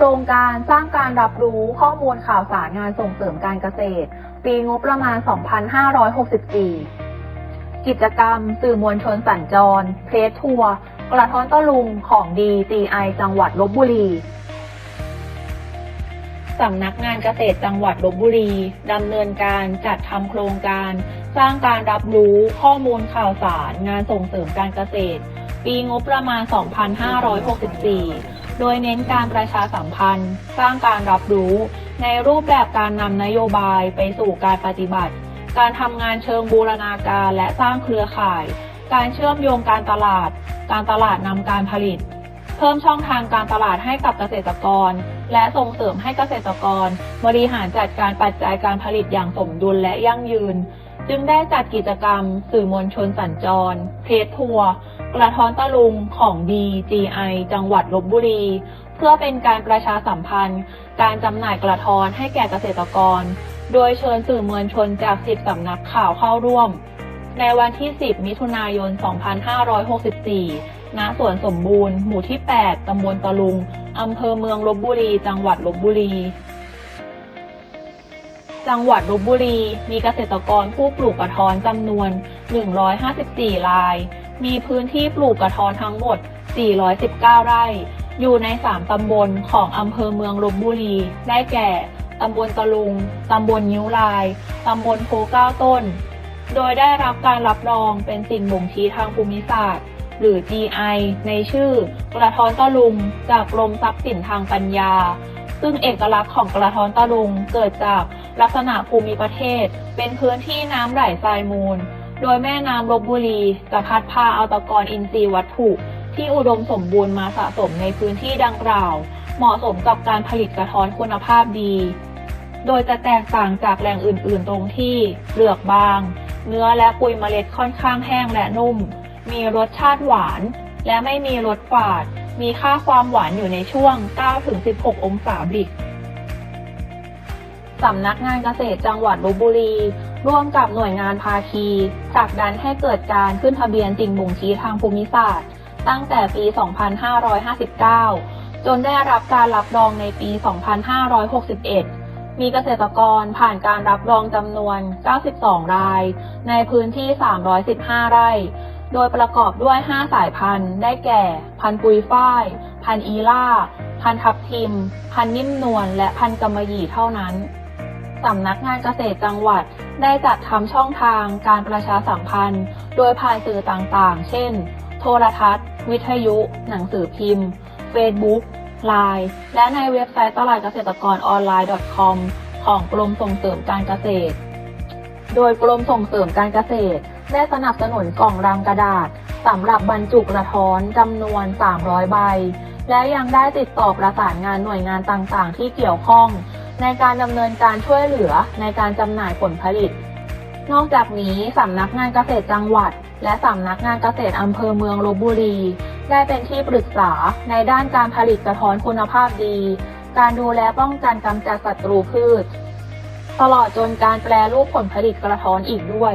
โครงการสร้างการรับรู้ข้อมูลข่าวสารงานส่งเสริมการเกษตร ปีงบประมาณ 2564 กิจกรรม สื่อมวลชนสัญจร เพรสทัวร์กระท้อนตะลุงของดี GI จังหวัดลบบุรีสำนักงานเกษตรจังหวัดลบบุรีดำเนินการจัดทำโครงการ สร้างการรับรู้ข้อมูลข่าวสารงานส่งเสริมการเกษตร ปีงบประมาณ 2564 โดยเน้นการประชาสัมพันธ์ สร้างการรับรู้ ในรูปแบบการนำนโยบายไปสู่การปฏิบัติ การทำงานเชิงบูรณาการและสร้างเครือข่าย การเชื่อมโยงการตลาด การตลาดนำการผลิต เพิ่มช่องทางการตลาดให้กับเกษตรกร และส่งเสริมให้เกษตรกร บริหารจัดการปัจจัยการผลิตอย่างสมดุลและยั่งยืน จึงได้จัดกิจกรรม สื่อมวลชนสัญจรเพจทัวร์ กระท้อนตะลุงของดี GI จังหวัดลบบุรี เพื่อเป็นการประชาสัมพันธ์ การจำหน่ายกระท้อนให้แก่เกษตรกร โดยเชิญสื่อมวลชนจาก 10 สำนักข่าวเข้าร่วม ในวันที่ 10 มิถุนายน 2564 ณ สวนสมบูรณ์ หมู่ที่ 8 ตำบลตะลุง อำเภอเมืองลบบุรี จังหวัดลบบุรีจังหวัดลบบุรี มีเกษตรกรผู้ปลูกกระท้อนจำนวน 154 ราย มีพื้นที่ปลูกกระท้อนทั้งหมด 419 ไร่ อยู่ใน 3 ตำบลของอำเภอเมืองลบบุรี ได้แก่ ตำบลตะลุง ตำบลนิ้วลาย ตำบลโพเก้าต้น โดยได้รับการรับรองเป็นสิ่งบ่งชี้ทางภูมิศาสตร์ หรือ GI ในชื่อกระท้อนตะลุง จากกรมทรัพย์สินทางปัญญา ซึ่งเอกลักษณ์ของกระท้อนตะลุงเกิดจากลักษณะภูมิประเทศ เป็นพื้นที่น้ำไหลทรายมูล โดยแม่น้ำลบบุรีจะพัดพาเอาตะกอนอินทรีย์วัตถุที่อุดมสมบูรณ์มาสะสมในพื้นที่ดังกล่าว เหมาะสมกับการผลิตกระท้อนคุณภาพดี โดยจะแตกต่างจากแหล่งอื่นๆ ตรงที่เปลือกบาง เนื้อและปุยเมล็ดค่อนข้างแห้งและนุ่ม มีรสชาติหวาน และไม่มีรสฝาด มีค่าความหวานอยู่ในช่วง 9-16 องศาบิกสำนักงานเกษตรจังหวัดลบบุรี ร่วมกับหน่วยงานภาคีผลักดันให้เกิดการขึ้นทะเบียนสิ่งบ่งชี้ทางภูมิศาสตร์ ตั้งแต่ปี 2559 จนได้รับการรับรองในปี 2561 มีเกษตรกรผ่านการรับรองจำนวน 92 ราย ในพื้นที่ 315 ไร่ โดยประกอบด้วย 5 สายพันธุ์ ได้แก่ พันธุ์ปุยฝ้าย พันธุ์อีล่า พันธุ์ทับทิม พันธุ์นิ่มนวล และพันธุ์กำมะหยี่เท่านั้นสำนักงานเกษตรจังหวัด ได้จัดทำช่องทางการประชาสัมพันธ์ โดยผ่านสื่อต่างๆ เช่น โทรทัศน์ วิทยุ หนังสือพิมพ์ Facebook Line และในเว็บไซต์ตลาดเกษตรกรออนไลน์ .com ของกรมส่งเสริมการเกษตร โดยกรมส่งเสริมการเกษตร ได้สนับสนุนกล่องรังกระดาษสำหรับบรรจุกระท้อนจำนวน 300 ใบ และยังได้ติดต่อประสานงานหน่วยงานต่างๆ ที่เกี่ยวข้อง ในการดำเนินการช่วยเหลือในการจำหน่ายผลผลิต นอกจากนี้สำนักงานเกษตรจังหวัด และสำนักงานเกษตรอำเภอเมืองลบบุรี ได้เป็นที่ปรึกษาในด้านการผลิตกระท้อนคุณภาพดี การดูแลป้องกันกำจัดศัตรูพืช ตลอดจนการแปรรูปผลผลิตกระท้อนอีกด้วย